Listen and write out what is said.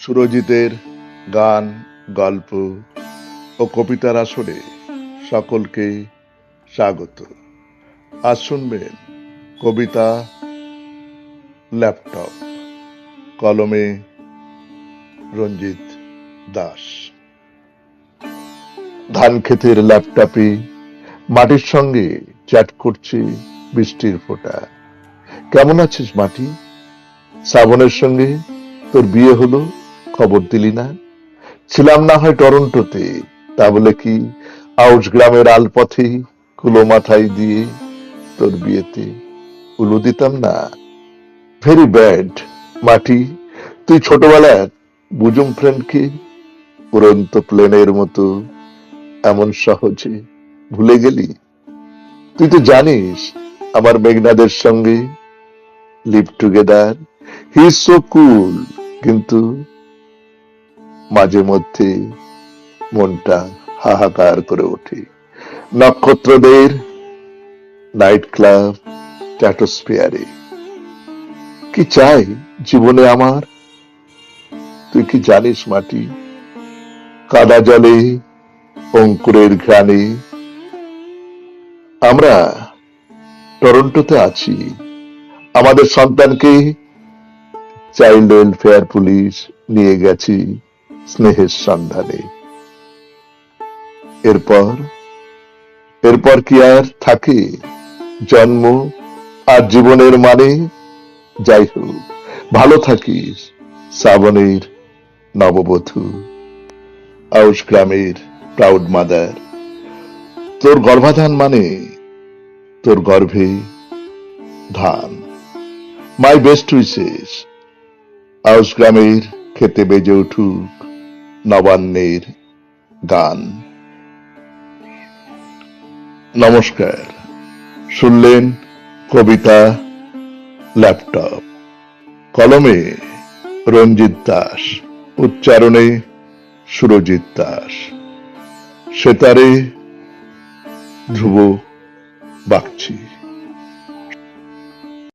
সুরজিতের গান, গল্প ও কবিতার আসরে সকলকে স্বাগত। আজ শুনবেন কবিতা ল্যাপটপ, কলমে রঞ্জিত দাস। ধান ক্ষেতের ল্যাপটপে মাটির সঙ্গে চ্যাট করছে বৃষ্টির ফোঁটা। কেমন আছিস মাটি? শ্রাবণের সঙ্গে তোর বিয়ে হলো? খবর দিলি না? ছিলাম না হয় টরন্টোতে, তা বলে কি আউস গ্রামের আলপথে কুলো মাথায় দিয়ে তোর বিয়েতে উলু দিতাম না? ভেরি ব্যাড, মাটি, তুই ছোটবেলার বুজুম ফ্রেন্ডকে উড়ন্ত প্লেনের মতো এমন সহজে ভুলে গেলি? তুই তো জানিস আমার মেঘনাদের সঙ্গে live together he so cool কিন্তু মাঝে মধ্যে মনটা হাহাকার করে ওঠে। নক্ষত্রদের নাইট ক্লাব ট্যাটোস্ফিয়ারে কি চাই জীবনে আমার? তুই কি জানিস মাটি? কাদা জলে, অঙ্কুরের ঘ্রাণে। আমরা টরন্টোতে আছি। আমাদের সন্তানকে চাইল্ড ওয়েলফেয়ার পুলিশ নিয়ে গেছি। স্নেহের সন্ধানে। এরপর এরপর কি আর থাকে? জন্ম আর জীবনের মানে? যাই হোক ভালো থাকিস, শ্রাবণের নববধূ। আউশ গ্রামের প্রাউড মাদার তোর গর্ভাধান মানে? তোর গর্ভে ধান। মাই বেস্ট উইসেস আউস গ্রামের খেতে বেজে উঠুক নবান্নের গান। নমস্কার, শুনলেন কবিতা ল্যাপটপ। কলমে রঞ্জিত দাস, উচ্চারণে সুরজিৎ দাস। সেতারে ধ্রুব বাগচি।